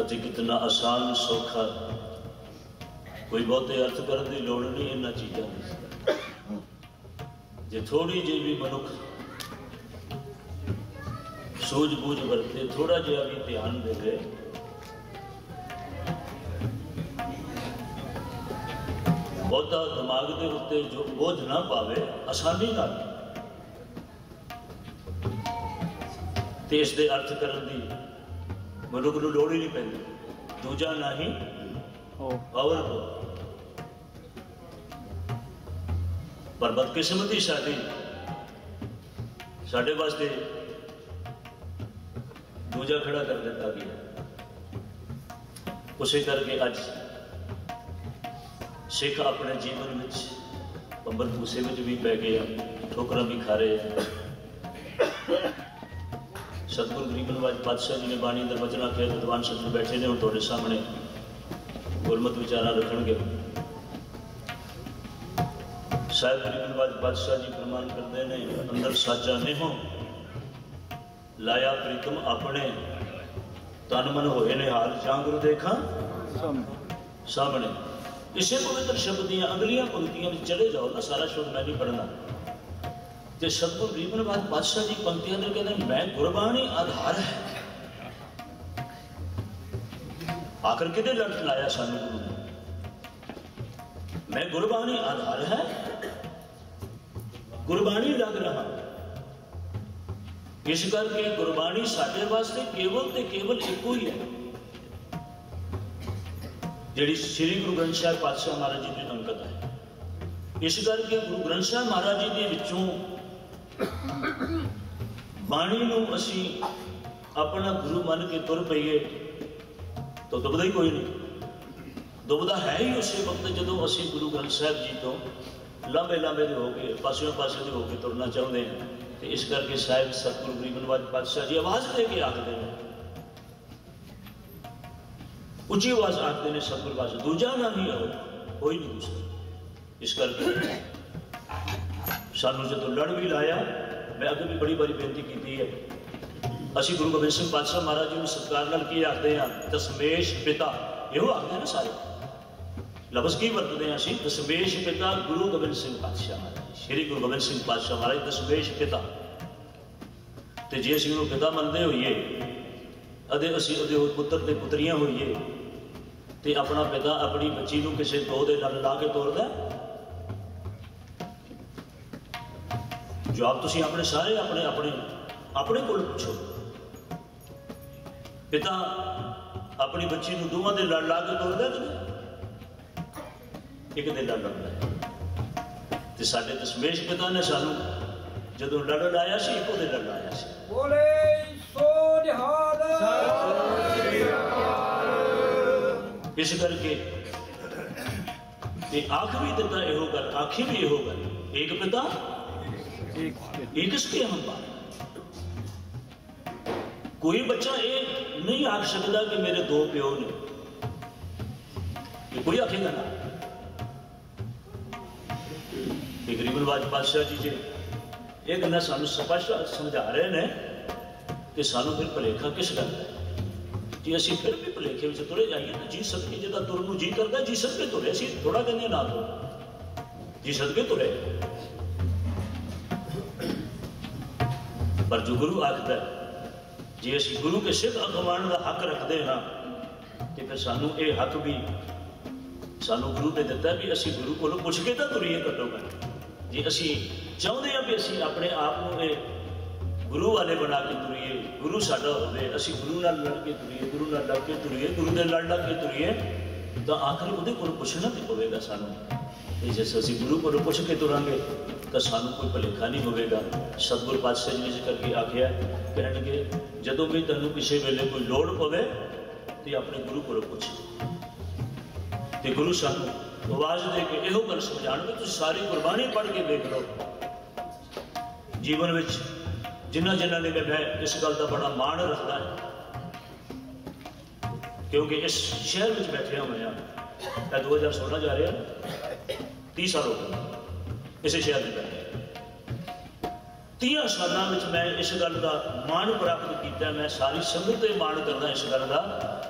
ਅਤੇ ਕਿਤਨਾ ਆਸਾਨ ਸੌਖਾ। ਕੋਈ ਬਹੁਤੇ ਅਰਥ ਕਰਨ ਦੀ ਲੋੜ ਨਹੀਂ ਇਹਨਾਂ ਚੀਜ਼ਾਂ ਦੀ। ਜੇ ਥੋੜੀ ਜਿਹੀ ਵੀ ਮਨੁੱਖ ਸੂਝ-ਬੂਝ ਵਰਤੇ ਥੋੜਾ ਜਿਹਾ ਵੀ ਧਿਆਨ ਦੇਵੇ ਬਹੁਤਾ ਦਿਮਾਗ ਦੇ ਉੱਤੇ ਜੋ ਬੋਝ ਨਾ ਪਾਵੇ ਆਸਾਨੀ ਨਾਲ ਤੇ ਇਸ ਦੇ ਅਰਥ ਕਰਨ ਦੀ ਮਨੁੱਖ ਨੂੰ ਲੋੜ ਹੀ ਨਹੀਂ ਪੈਂਦੀ। ਦੂਜਾ ਨਹੀਂ ਪਾਵਰ ਪਰ ਬਦਕਿਸਮਤੀ ਸਾਡੀ। ਸਾਡੇ ਵਾਸਤੇ ਦੂਜਾ ਖੜਾ ਕਰ ਦਿੱਤਾ ਗਿਆ। ਉਸੇ ਕਰਕੇ ਅੱਜ ਸਿੱਖ ਆਪਣੇ ਜੀਵਨ ਵਿੱਚ ਪੰਬਰ ਪੂਸੇ ਵਿੱਚ ਵੀ ਪੈ ਗਏ ਆ, ਠੋਕਰਾਂ ਵੀ ਖਾ ਰਹੇ ਆ। ਸਤਿਗੁਰੂ ਗਰੀਬਨ ਨਵਾਜ ਪਾਤਸ਼ਾਹ ਜੀ ਨੇ ਬਾਣੀ ਦੇ ਵਚਨ ਆਖਿਆ, ਵਿਦਵਾਨ ਸਤਿਗੁਰ ਬੈਠੇ ਨੇ ਹੁਣ ਤੁਹਾਡੇ ਸਾਹਮਣੇ। ਗੁਰਮਤਿ ਵਿਚਾਰਾਂ ਰੱਖਣਗੇ। ਸਾਹਿਬ ਗਰੀਬ ਨਵਾਜ ਪਾਤਸ਼ਾਹ ਜੀ ਫਰਮਾਨ ਕਰਦੇ ਨੇ, ਅੰਦਰ ਸਾਚਾ ਨਹੀਂ ਹੋ। ਲਾਇਆ ਪ੍ਰੀਤਮ ਆਪਣੇ। ਤਨ ਮਨ ਹੋਏ ਨੇ ਹਾਲ, ਜਾਂ ਦੇਖਾਂ? ਸਾਹਮਣੇ। ਇਸੇ ਪਵਿੱਤਰ ਸ਼ਬਦ ਦੀਆਂ ਅਗਲੀਆਂ ਪੰਕਤੀਆਂ ਵਿੱਚ ਚਲੇ ਜਾਓ ਨਾ, ਸਾਰਾ ਸ਼ਬਦ ਮੈਂ ਨਹੀਂ ਪੜਨਾ ਤੇ ਸਤਿਗੁਰ ਗਰੀਬ ਨਵਾਜ ਪਾਤਸ਼ਾਹ ਪੰਕਤੀਆਂ ਦੇ ਕਹਿੰਦੇ ਮੈਂ ਗੁਰਬਾਣੀ ਆਧਾਰ ਹੈ। ਆਖਰ ਕਿਤੇ ਲੜ ਲਾਇਆ ਸਾਨੂੰ ਗੁਰੂ ਮੈਂ ਗੁਰਬਾਣੀ ਆਧਾਰ ਹੈ। ਗੁਰਬਾਣੀ ਲੱਗ ਰਹਾ ਇਸ ਕਰਕੇ ਗੁਰਬਾਣੀ ਸਾਡੇ ਵਾਸਤੇ ਕੇਵਲ ਤੇ ਕੇਵਲ ਇੱਕੋ ਹੀ ਹੈ। ਜਿਹੜੀ ਸ੍ਰੀ ਗੁਰੂ ਗ੍ਰੰਥ ਸਾਹਿਬ ਪਾਤਸ਼ਾਹ ਮਹਾਰਾਜ ਜੀ ਦੀ ਅੰਕਤ ਹੈ। ਇਸ ਕਰਕੇ ਗੁਰੂ ਗ੍ਰੰਥ ਸਾਹਿਬ ਮਹਾਰਾਜ ਜੀ ਦੇ ਵਿੱਚੋਂ ਬਾਣੀ ਨੂੰ ਅਸੀਂ ਆਪਣਾ ਗੁਰੂ ਮੰਨ ਕੇ ਤੁਰ ਪਈਏ ਤਾਂ ਦੁਬਦਾ ਹੀ ਕੋਈ ਨਹੀਂ। ਦੁਬਦਾ ਹੈ ਹੀ ਉਸੇ ਵਕਤ ਜਦੋਂ ਅਸੀਂ ਗੁਰੂ ਗ੍ਰੰਥ ਸਾਹਿਬ ਜੀ ਤੋਂ ਲਾਂਬੇ ਲਾਂਬੇ ਦੇ ਹੋ ਕੇ ਪਾਸਿਓਂ ਪਾਸੇ ਦੇ ਹੋ ਕੇ ਤੁਰਨਾ ਚਾਹੁੰਦੇ ਹਾਂ ਤੇ ਇਸ ਕਰਕੇ ਸਾਹਿਬ ਸਤਿਗੁਰੂ ਗਰੀਬ ਨਵਾਜ ਪਾਤਸ਼ਾਹ ਜੀ ਆਵਾਜ਼ ਦੇ ਕੇ ਆਖਦੇ ਨੇ ਉੱਚੀ ਆਵਾਜ਼ ਆਖਦੇ ਨੇ ਸਤਿਗੁਰੂ ਪਾਤਸ਼ਾਹ ਦੂਜਾ ਨਾ ਹੀ ਹੋ ਕੋਈ ਨਹੀਂ ਦੂਸਰਾ ਇਸ ਕਰਕੇ ਸਾਨੂੰ ਜਦੋਂ ਲੜ ਵੀ ਲਾਇਆ ਮੈਂ ਅੱਗੇ ਵੀ ਬੜੀ ਵਾਰੀ ਬੇਨਤੀ ਕੀਤੀ ਹੈ ਅਸੀਂ ਗੁਰੂ ਗੋਬਿੰਦ ਸਿੰਘ ਪਾਤਸ਼ਾਹ ਮਹਾਰਾਜ ਜੀ ਨੂੰ ਸਤਿਕਾਰ ਨਾਲ ਕੀ ਆਖਦੇ ਹਾਂ ਦਸਮੇਸ਼ ਪਿਤਾ ਇਹੋ ਆਖਦੇ ਨੇ ਸਾਰੇ ਲਫ਼ਜ਼ ਕੀ ਵਰਤਦੇ ਹਾਂ ਅਸੀਂ? ਦਸਵੇਸ਼ ਪਿਤਾ ਗੁਰੂ ਗੋਬਿੰਦ ਸਿੰਘ ਪਾਤਸ਼ਾਹ ਮਹਾਰਾਜ। ਸ਼੍ਰੀ ਗੁਰੂ ਗੋਬਿੰਦ ਸਿੰਘ ਪਾਤਸ਼ਾਹ ਮਹਾਰਾਜ, ਦਸਵੇਸ਼ ਪਿਤਾ। ਤੇ ਜੇ ਅਸੀਂ ਉਹਨੂੰ ਪਿਤਾ ਮੰਨਦੇ ਹੋਈਏ, ਅਤੇ ਅਸੀਂ ਉਹਦੇ ਹੋਰ ਪੁੱਤਰ ਤੇ ਪੁੱਤਰੀਆਂ ਹੋਈਏ, ਤੇ ਆਪਣਾ ਪਿਤਾ ਆਪਣੀ ਬੱਚੀ ਨੂੰ ਕਿਸੇ ਦੋ ਦੇ ਨਾਲ ਲਾ ਕੇ ਤੋਰਦਾ ਜਵਾਬ ਤੁਸੀਂ ਆਪਣੇ ਸਾਰੇ ਆਪਣੇ ਆਪਣੇ ਆਪਣੇ ਕੋਲ ਪੁੱਛੋ। ਪਿਤਾ ਆਪਣੀ ਬੱਚੀ ਨੂੰ ਦੋਵਾਂ ਦੇ ਲੜ ਲਾ ਕੇ ਤੋਰਦਾ ਕਿ ਇੱਕ ਦੇ ਲੜ ਲੜਦਾ ਹੈ। ਤੇ ਸਾਡੇ ਦਸ਼ਮੇਸ਼ ਪਿਤਾ ਨੇ ਸਾਨੂੰ ਜਦੋਂ ਲੜ ਲਾਇਆ ਸੀ ਇੱਕੋ ਦੇ ਲੜ ਲਾਇਆ ਸੀ। ਬੋਲੇ ਸੋ ਨਿਹਾਲ। ਇਸ ਕਰਕੇ ਤੇ ਆਖ ਵੀ ਦਿੱਤਾ ਇਹੋ ਗੱਲ ਆਖੀ ਵੀ ਇਹੋ ਗੱਲ। ਇੱਕ ਪਿਤਾ ਇੱਕ ਇਸਕੇ ਹਮ ਬਾਤ ਕੋਈ ਬੱਚਾ ਇਹ ਨਹੀਂ ਆਖ ਸਕਦਾ ਕਿ ਮੇਰੇ ਦੋ ਪਿਓ ਨੇ। ਕੋਈ ਆਖੇਗਾ ਨਾ। ਕਿ ਗਰੀਬਨ ਨਵਾਜ ਪਾਤਸ਼ਾਹ ਜੀ ਜੀ, ਇਹ ਗੱਲਾਂ ਸਾਨੂੰ ਸਪਸ਼ਟ ਸਮਝਾ ਰਹੇ ਨੇ ਕਿ ਸਾਨੂੰ ਫਿਰ ਭਲੇਖਾ ਕਿਸ ਗੱਲ ਦਾ? ਹੈ ਜੇ ਅਸੀਂ ਫਿਰ ਵੀ ਭਲੇਖੇ ਵਿੱਚ ਤੁਰੇ ਜਾਈਏ ਤਾਂ ਜੀ ਸਦਕੇ ਜਿਹਦਾ ਤੁਰਨ ਨੂੰ ਜੀ ਕਰਦਾ, ਜੀ ਸਦਕੇ ਤੁਰੇ, ਅਸੀਂ ਥੋੜਾ ਕਹਿੰਦੇ ਨਾ ਤੁਰ। ਜੀ ਸਦਕੇ ਤੁਰੇ। ਪਰ ਜੋ ਗੁਰੂ ਆਖਦਾ ਜੇ ਅਸੀਂ ਗੁਰੂ ਕੇ ਸਿੱਧ ਅਖਵਾਣ ਦਾ ਹੱਕ ਰੱਖਦੇ ਹਾਂ, ਤੇ ਫਿਰ ਸਾਨੂੰ ਇਹ ਹੱਕ ਵੀ ਸਾਨੂੰ ਗੁਰੂ ਨੇ ਦਿੱਤਾ ਵੀ ਅਸੀਂ ਗੁਰੂ ਕੋਲੋਂ ਪੁੱਛ ਕੇ ਤਾਂ ਤੁਰੀਏ ਘੱਟੋ ਘੱਟ। ਜੇ ਅਸੀਂ ਚਾਹੁੰਦੇ ਹਾਂ ਵੀ ਅਸੀਂ ਆਪਣੇ ਆਪ ਨੂੰ ਇਹ ਗੁਰੂ ਵਾਲੇ ਬਣਾ ਕੇ ਤੁਰੀਏ, ਗੁਰੂ ਸਾਡਾ ਹੋਵੇ, ਅਸੀਂ ਗੁਰੂ ਨਾਲ ਲੜ ਕੇ ਤੁਰੀਏ, ਗੁਰੂ ਨਾਲ ਲੜ ਕੇ ਤੁਰੀਏ, ਗੁਰੂ ਦੇ ਲੜ ਲੱਗ ਕੇ ਤੁਰੀਏ, ਤਾਂ ਆਖਰ ਉਹਦੇ ਕੋਲ ਪੁੱਛਣਾ ਵੀ ਪਵੇਗਾ ਸਾਨੂੰ? ਤੇ ਜੇ ਅਸੀਂ ਗੁਰੂ ਕੋਲੋਂ ਪੁੱਛ ਕੇ ਤੁਰਾਂਗੇ, ਤਾਂ ਸਾਨੂੰ ਕੋਈ ਭਲੇਖਾ ਨਹੀਂ ਹੋਵੇਗਾ। ਸਤਿਗੁਰ ਪਾਤਸ਼ਾਹ ਜੀ ਨੇ ਜ਼ਿਕਰ ਕੀ ਆਖਿਆ, ਕਹਿਣਗੇ, ਜਦੋਂ ਵੀ ਤੁਹਾਨੂੰ ਕਿਸੇ ਵੇਲੇ ਕੋਈ ਲੋੜ ਪਵੇ, ਤੇ ਆਪਣੇ ਗੁਰੂ ਕੋਲੋਂ ਪੁੱਛ। ਤੇ ਗੁਰੂ ਸਾਨੂੰ ਆਵਾਜ਼ ਦੇ ਕੇ ਇਹੋ ਗੱਲ ਸਮਝਾਣਗੇ ਤੁਸੀਂ ਸਾਰੀ ਕੁਰਬਾਨੀ ਪੜ੍ਹ ਕੇ ਦੇਖ ਲਓ। ਜੀਵਨ ਵਿੱਚ ਜਿਨ੍ਹਾਂ ਜਿਨ੍ਹਾਂ ਨੇ ਮੈਂ ਇਸ ਗੱਲ ਦਾ ਬੜਾ ਮਾਣ ਰੱਖਦਾ ਹੈ। ਕਿਉਂਕਿ ਇਸ ਸ਼ਹਿਰ ਵਿੱਚ ਬੈਠਿਆ ਹੋਇਆ ਤਾਂ 2016 ਜਾ ਰਿਹਾ 30 ਸਾਲ ਹੋ ਗਏ ਇਸੇ ਸ਼ਹਿਰ ਦੇ ਬੈਠੇ ਤੀਆਂ ਸਾਲਾਂ ਵਿੱਚ ਮੈਂ ਇਸ ਗੱਲ ਦਾ ਮਾਣ ਪ੍ਰਾਪਤ ਕੀਤਾ, ਮੈਂ ਸਾਰੀ ਸੰਗਤ ਤੇ ਮਾਣ ਕਰਦਾ ਇਸ ਗੱਲ ਦਾ,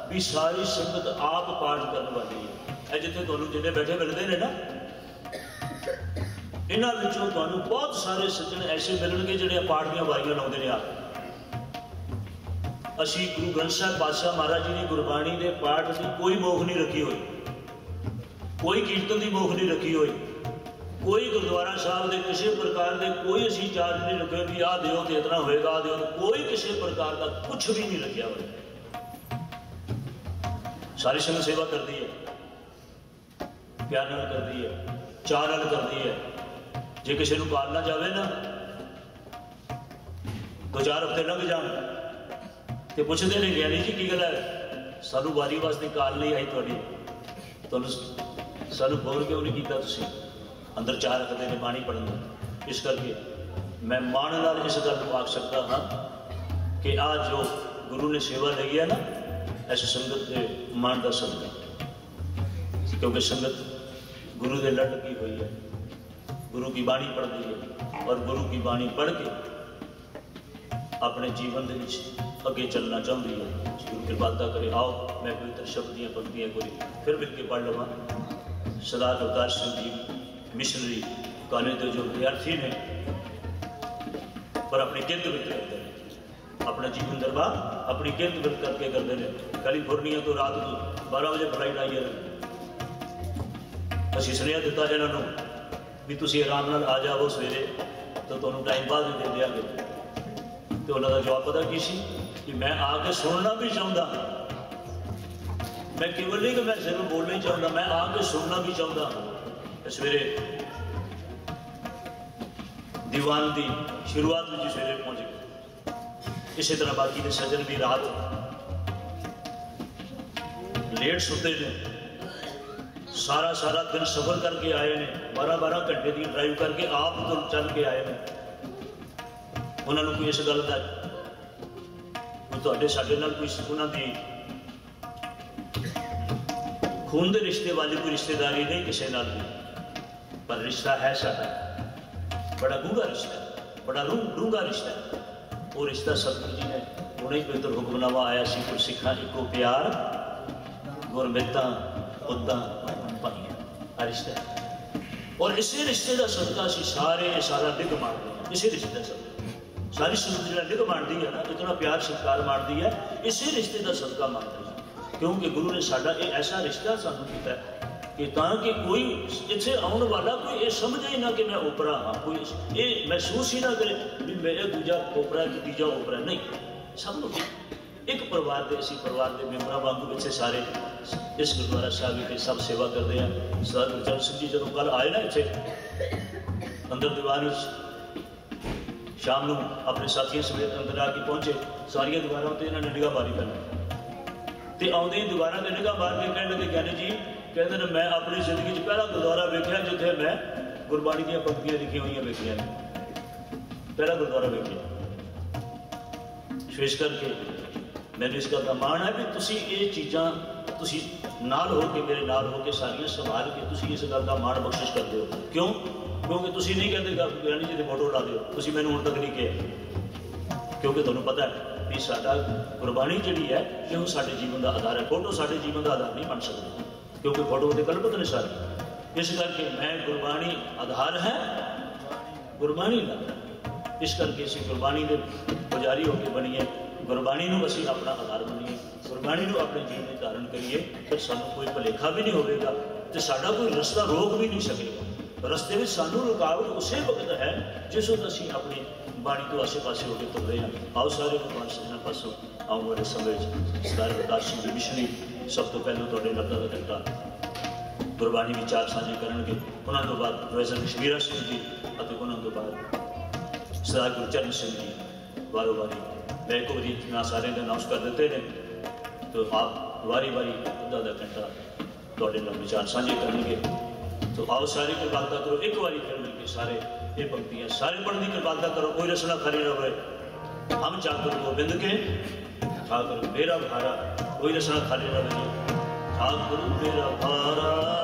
ਵੀ ਸਾਰੀ ਸੰਗਤ ਆਪ ਪਾਠ ਕਰਨ ਵਾਲੀ ਹੈ। ਇਹ ਜਿੱਥੇ ਤੁਹਾਨੂੰ ਜਿੰਨੇ ਬੈਠੇ ਮਿਲਦੇ ਨੇ ਨਾ, ਇਹਨਾਂ ਵਿੱਚੋਂ ਤੁਹਾਨੂੰ ਬਹੁਤ ਸਾਰੇ ਸੱਜਣ ਐਸੇ ਮਿਲਣਗੇ ਜਿਹੜੇ ਪਾਠ ਦੀਆਂ ਵਾਰੀਆਂ ਲਾਉਂਦੇ ਨੇ ਆਪ। ਅਸੀਂ ਗੁਰੂ ਗ੍ਰੰਥ ਸਾਹਿਬ ਪਾਤਸ਼ਾਹ ਮਹਾਰਾਜ ਜੀ ਦੀ ਗੁਰਬਾਣੀ ਦੇ ਪਾਠ ਦੀ ਕੋਈ ਮੋਖ ਨਹੀਂ ਰੱਖੀ ਹੋਈ। ਕੋਈ ਕੀਰਤਨ ਦੀ ਮੋਖ ਨਹੀਂ ਰੱਖੀ ਹੋਈ। ਕੋਈ ਗੁਰਦੁਆਰਾ ਸਾਹਿਬ ਦੇ ਕਿਸੇ ਪ੍ਰਕਾਰ ਦੇ ਕੋਈ ਅਸੀਂ ਚਾਰਜ ਨਹੀਂ ਰੱਖੇ ਵੀ ਆਹ ਦਿਓ ਤੇ ਇਤਨਾ ਹੋਏਗਾ, ਆਹ ਦਿਓ ਕੋਈ ਕਿਸੇ ਪ੍ਰਕਾਰ ਦਾ ਕੁਝ ਵੀ ਨਹੀਂ ਲੱਗਿਆ ਹੋਇਆ। ਸਾਰੀ ਸੰਗਤ ਸੇਵਾ ਕਰਦੀ ਹੈ। ਪਿਆਰ ਨਾਲ ਕਰਦੀ ਹੈ ਚਾਹ ਨਾਲ ਕਰਦੀ ਹੈ। ਜੇ ਕਿਸੇ ਨੂੰ ਪਾਲਣਾ ਜਾਵੇ ਨਾ, ਦੋ ਚਾਰ ਹਫ਼ਤੇ ਲੰਘ ਜਾਣ। ਤੇ ਪੁੱਛਦੇ ਨੇ, ਗਿਆਨੀ ਜੀ, ਕੀ ਗੱਲ ਹੈ? ਸਾਨੂੰ ਵਾਰੀ ਵਾਸਤੇ ਕਾਲ ਨਹੀਂ ਆਈ ਤੁਹਾਡੀ। ਤੁਹਾਨੂੰ ਸਾਨੂੰ ਬੋਲ ਕਿਉਂ ਨਹੀਂ ਕੀਤਾ ਤੁਸੀਂ? ਅੰਦਰ ਚਾਹ ਰੱਖਦੇ ਨੇ ਬਾਣੀ ਪੜਨ ਦਾ। ਇਸ ਕਰਕੇ ਮੈਂ ਮਾਣ ਨਾਲ ਇਸ ਗੱਲ ਨੂੰ ਆਖ ਸਕਦਾ ਹਾਂ ਕਿ ਆ ਜੋ ਗੁਰੂ ਨੇ ਸੇਵਾ ਲਈ ਹੈ ਨਾ, ਇਸ ਸੰਗਤ ਦੇ ਮਾਣ ਦਾ ਸਦਕਾ ਕਿਉਂਕਿ ਸੰਗਤ ਗੁਰੂ ਦੇ ਲੜ ਲੱਗੀ ਹੋਈ ਹੈ। ਗੁਰੂ ਕੀ ਬਾਣੀ ਪੜ੍ਹਦੀ ਹੈ ਔਰ ਗੁਰੂ ਕੀ ਬਾਣੀ ਪੜ੍ਹ ਕੇ ਆਪਣੇ ਜੀਵਨ ਦੇ ਵਿੱਚ ਅੱਗੇ ਚੱਲਣਾ ਚਾਹੁੰਦੀ ਹੈ। ਗੁਰੂ ਕਿਰਪਾਲਤਾ ਕਰੇ, ਆਓ ਮੈਂ ਪਵਿੱਤਰ ਸ਼ਬਦ ਦੀਆਂ ਪੰਕਤੀਆਂ ਕੋਈ ਫਿਰ ਮਿਲ ਕੇ ਪੜ੍ਹ ਲਵਾਂ। ਸਰਦਾਰ ਅਵਤਾਰ ਸਿੰਘ ਜੀ, ਮਿਸ਼ਨਰੀ ਕਾਲਜ ਦੇ ਜੋ ਵਿਦਿਆਰਥੀ ਨੇ, ਪਰ ਆਪਣੀ ਕਿਰਤ ਵਿੱਚ ਕਰਦੇ ਨੇ। ਆਪਣਾ ਜੀਵਨ ਦਰਬਾਰ ਆਪਣੀ ਕਿਰਤ ਵਿੱਚ ਕਰਕੇ ਕਰਦੇ ਨੇ। ਕੈਲੀਫੋਰਨੀਆ ਤੋਂ ਰਾਤ ਨੂੰ 12 ਵਜੇ ਫਲਾਈਟ ਆਈ ਹੈ। ਅਸੀਂ ਸੁਨੇਹਾ ਦਿੱਤਾ ਇਹਨਾਂ ਨੂੰ ਵੀ ਤੁਸੀਂ ਆਰਾਮ ਨਾਲ ਆ ਜਾਵੋ ਸਵੇਰੇ, ਤਾਂ ਤੁਹਾਨੂੰ ਟਾਈਮ ਬਾਅਦ ਦੇ ਦਿਆਂਗੇ। ਤੇ ਉਹਨਾਂ ਦਾ ਜਵਾਬ ਪਤਾ ਕੀ ਸੀ? ਕਿ ਮੈਂ ਆ ਕੇ ਸੁਣਨਾ ਵੀ ਚਾਹੁੰਦਾ। ਮੈਂ ਕੇਵਲ ਨਹੀਂ ਕਿ ਮੈਂ ਸਿਰਫ ਬੋਲਣਾ ਹੀ ਚਾਹੁੰਦਾ, ਮੈਂ ਆ ਕੇ ਸੁਣਨਾ ਵੀ ਚਾਹੁੰਦਾ। ਤੇ ਸਵੇਰੇ ਦੀਵਾਨ ਦੀ ਸ਼ੁਰੂਆਤ ਵਿੱਚ ਸਵੇਰੇ ਪਹੁੰਚ ਗਏ। ਇਸੇ ਤਰ੍ਹਾਂ ਬਾਕੀ ਦੇ ਸੱਜਣ ਵੀ ਰਾਤ ਲੇਟ ਸੁੱਤੇ ਨੇ। ਸਾਰਾ ਸਾਰਾ ਦਿਨ ਸਫ਼ਰ ਕਰਕੇ ਆਏ ਨੇ 12 12 ਘੰਟੇ ਦੀ ਡਰਾਈਵ ਕਰਕੇ ਆਪ ਤੋਂ ਚੱਲ ਕੇ ਆਏ ਨੇ। ਉਹਨਾਂ ਨੂੰ ਕੋਈ ਇਸ ਗੱਲ ਦਾ ਕੋਈ ਤੁਹਾਡੇ ਸਾਡੇ ਨਾਲ ਕੋਈ ਉਹਨਾਂ ਦੀ। ਖੂਨ ਦੇ ਰਿਸ਼ਤੇ ਵਾਲੀ ਕੋਈ ਰਿਸ਼ਤੇਦਾਰੀ ਨਹੀਂ ਕਿਸੇ ਨਾਲ ਵੀ। ਪਰ ਰਿਸ਼ਤਾ ਹੈ ਸਾਡਾ। ਬੜਾ ਗੂੜਾ ਰਿਸ਼ਤਾ, ਬੜਾ ਰੂ ਡੂੰਘਾ ਰਿਸ਼ਤਾ। ਉਹ ਰਿਸ਼ਤਾ ਸਤਿਗੁਰੂ ਜੀ ਨੇ ਉਹਨੇ ਹੀ ਪਵਿੱਤਰ ਹੁਕਮਨਾਮਾ ਆਇਆ ਸੀ ਕੋਈ ਸਿੱਖਾਂ ਇੱਕੋ ਪਿਆਰ, ਗੁਰਮਿੱਤਾਂ ਉਦਾਂ ਪਾਈਆਂ ਆ ਰਿਸ਼ਤਾ ਹੈ। ਔਰ ਇਸੇ ਰਿਸ਼ਤੇ ਦਾ ਸਦਕਾ ਅਸੀਂ ਸਾਰੇ ਇਹ ਸਾਰਾ ਡਿੱਗ ਮਾਰਦੇ ਹਾਂ ਇਸੇ ਰਿਸ਼ਤੇ ਦਾ ਸਦਕਾ ਸਾਰੀ ਸੰਗਤ ਜਿਹੜਾ ਡਿੱਗ ਮਾਰਦੀ ਹੈ ਨਾ ਇਤਨਾ ਪਿਆਰ ਸਤਿਕਾਰ ਮਾਰਦੀ ਹੈ ਇਸੇ ਰਿਸ਼ਤੇ ਦਾ ਸਦਕਾ ਮਾਰਦੀ ਹੈ ਕਿਉਂਕਿ ਗੁਰੂ ਨੇ ਸਾਡਾ ਇਹ ਐਸਾ ਕਿ ਤਾਂ ਕਿ ਕੋਈ ਇੱਥੇ ਆਉਣ ਵਾਲਾ ਕੋਈ ਇਹ ਸਮਝੇ ਹੀ ਨਾ ਕਿ ਮੈਂ ਉਪਰਾ ਹਾਂ ਕੋਈ ਇਹ ਮਹਿਸੂਸ ਹੀ ਨਾ ਕਰੇ ਵੀ ਮੇਰੇ ਦੂਜਾ ਓਪਰਾ ਕਿ ਤੀਜਾ ਓਪਰਾ ਨਹੀਂ ਸਭ ਨੂੰ ਇੱਕ ਪਰਿਵਾਰ ਦੇ ਅਸੀਂ ਪਰਿਵਾਰ ਦੇ ਮੈਂਬਰਾਂ ਵਾਂਗੂ ਇੱਥੇ ਸਾਰੇ ਇਸ ਗੁਰਦੁਆਰਾ ਸਾਹਿਬ ਵਿਖੇ ਸਭ ਸੇਵਾ ਕਰਦੇ ਆ। ਸਰਦਾਰ ਗੁਰਚਰਨ ਸਿੰਘ ਜੀ ਜਦੋਂ ਕੱਲ ਆਏ ਨਾ ਇੱਥੇ ਅੰਦਰ ਦੀਵਾਨ ਵਿੱਚ, ਸ਼ਾਮ ਨੂੰ ਆਪਣੇ ਸਾਥੀਆਂ ਸਮੇਤ ਅੰਦਰ ਆ ਕੇ ਪਹੁੰਚੇ, ਸਾਰੀਆਂ ਦੀਵਾਰਾਂ ਉੱਤੇ ਇਹਨਾਂ ਨੇ ਨਿਗਾਹ ਮਾਰੀ ਪਹਿਲਾਂ ਤੇ ਆਉਂਦੇ ਹੀ ਦੀਵਾਰਾਂ ਤੇ ਨਿਗਾਹ ਮਾਰ ਕੇ ਕਹਿਣ ਲੱਗੇ ਗਿਆਨੀ ਜੀ, ਕਹਿੰਦੇ ਨੇ, ਮੈਂ ਆਪਣੀ ਜ਼ਿੰਦਗੀ 'ਚ ਪਹਿਲਾ ਗੁਰਦੁਆਰਾ ਵੇਖਿਆ ਜਿੱਥੇ ਮੈਂ ਗੁਰਬਾਣੀ ਦੀਆਂ ਪੰਕਤੀਆਂ ਲਿਖੀਆਂ ਹੋਈਆਂ ਵੇਖੀਆਂ ਨੇ। ਪਹਿਲਾ ਗੁਰਦੁਆਰਾ ਵੇਖਿਆ। ਵਿਸ਼ੇਸ਼ ਕਰਕੇ ਮੈਨੂੰ ਇਸ ਗੱਲ ਦਾ ਮਾਣ ਹੈ ਵੀ ਤੁਸੀਂ ਇਹ ਚੀਜ਼ਾਂ ਤੁਸੀਂ ਨਾਲ ਹੋ ਕੇ ਮੇਰੇ ਨਾਲ ਹੋ ਕੇ ਸਾਰੀਆਂ ਸੰਭਾਲ ਕੇ ਤੁਸੀਂ ਇਸ ਗੱਲ ਦਾ ਮਾਣ ਬਖਸ਼ਿਸ਼ ਕਰਦੇ ਹੋ। ਕਿਉਂ? ਕਿਉਂਕਿ ਤੁਸੀਂ ਨਹੀਂ ਕਹਿੰਦੇ ਕਿ ਗਿਆਨੀ ਜੀ ਦੇ ਫੋਟੋ ਲਾ ਦਿਓ। ਤੁਸੀਂ ਮੈਨੂੰ ਹੁਣ ਤੱਕ ਨਹੀਂ ਕਿਹਾ। ਕਿਉਂਕਿ ਤੁਹਾਨੂੰ ਪਤਾ ਹੈ ਵੀ ਸਾਡਾ ਗੁਰਬਾਣੀ ਜਿਹੜੀ ਹੈ, ਇਹ ਉਹ ਸਾਡੇ ਜੀਵਨ ਦਾ ਆਧਾਰ ਹੈ। ਫੋਟੋ ਸਾਡੇ ਜੀਵਨ ਦਾ ਆਧਾਰ ਨਹੀਂ ਬਣ ਸਕਦੀ। ਕਿਉਂਕਿ ਫੋਟੋ ਦੇ ਕਲਪਤ ਨੇ ਸਾਰੇ। ਇਸ ਕਰਕੇ ਮੈਂ ਗੁਰਬਾਣੀ ਆਧਾਰ ਹੈ। ਗੁਰਬਾਣੀ ਦਾ ਇਸ ਕਰਕੇ ਅਸੀਂ ਗੁਰਬਾਣੀ ਦੇ ਪੁਜਾਰੀ ਹੋ ਕੇ ਬਣੀਏ। ਗੁਰਬਾਣੀ ਨੂੰ ਅਸੀਂ ਆਪਣਾ ਆਧਾਰ ਬਣੀਏ ਗੁਰਬਾਣੀ ਨੂੰ ਆਪਣੇ ਜੀਵਨ ਵਿੱਚ ਧਾਰਨ ਕਰੀਏ ਤਾਂ ਸਾਨੂੰ ਕੋਈ ਭੁਲੇਖਾ ਵੀ ਨਹੀਂ ਹੋਵੇਗਾ ਤੇ ਸਾਡਾ ਕੋਈ ਰਸਤਾ ਰੋਕ ਵੀ ਨਹੀਂ ਸਕੇਗਾ। ਰਸਤੇ ਵਿੱਚ ਸਾਨੂੰ ਰੁਕਾਵਟ ਉਸੇ ਵਕਤ ਹੈ ਜਿਸ ਵਕਤ ਅਸੀਂ ਆਪਣੀ ਬਾਣੀ ਤੋਂ ਆਸੇ-ਪਾਸੇ ਹੋ ਕੇ ਤੁਰਦੇ ਹਾਂ। ਆਓ ਸਾਰੇ ਭਗਵਾਨ ਸਜਣਾ ਪਾਸੋਂ ਆਉਣ ਵਾਲੇ ਸਮੇਂ ਵਿੱਚ ਸਰਦਾਰ ਪ੍ਰਕਾਸ਼ ਸਿੰਘ ਜੀ ਮਿਸ਼ਨਰੀ ਸਭ ਤੋਂ ਪਹਿਲਾਂ ਤੁਹਾਡੇ ਨਗਰ ਦਾ ਘੰਟਾ ਗੁਰਬਾਣੀ ਵਿਚਾਰ ਸਾਂਝੇ ਕਰਨਗੇ। ਉਹਨਾਂ ਤੋਂ ਬਾਅਦ ਪ੍ਰੋਫੈਸਰ ਕਸ਼ਮੀਰਾ ਸਿੰਘ ਜੀ ਅਤੇ ਉਹਨਾਂ ਤੋਂ ਬਾਅਦ ਸਰਦਾਰ ਗੁਰਚਰਨ ਸਿੰਘ ਜੀ। ਵਾਰੋ ਵਾਰੀ ਮੈਂ ਇੱਕ ਨਾ ਸਾਰਿਆਂ ਦੇ ਅਨਾਉਂਸ ਕਰ ਦਿੱਤੇ ਨੇ। ਤੋ ਆਪ ਵਾਰੀ ਵਾਰੀ ਅੱਧਾ ਦਾ ਘੰਟਾ ਤੁਹਾਡੇ ਨਾਲ ਵਿਚਾਰ ਸਾਂਝੇ ਕਰਨਗੇ ਤੋ ਆਓ ਸਾਰੇ ਕਿਰਪਾਲਤਾ ਕਰੋ ਇੱਕ ਵਾਰੀ ਫਿਰ ਮਿਲ ਕੇ ਸਾਰੇ ਇਹ ਪੰਕਤੀਆਂ ਸਾਰੇ ਪੜ੍ਹਨ ਦੀ ਕਿਰਪਾਲਤਾ ਕਰੋ ਕੋਈ ਰਸਨਾ ਖਾਲੀ ਨਾ ਹੋਵੇ ਹਮ ਚਾਕਰ ਗੋਬਿੰਦ ਕੇ ठाकुर मेरा भारा कोई रसना खाली ना लगे ठाकुर मेरा भारा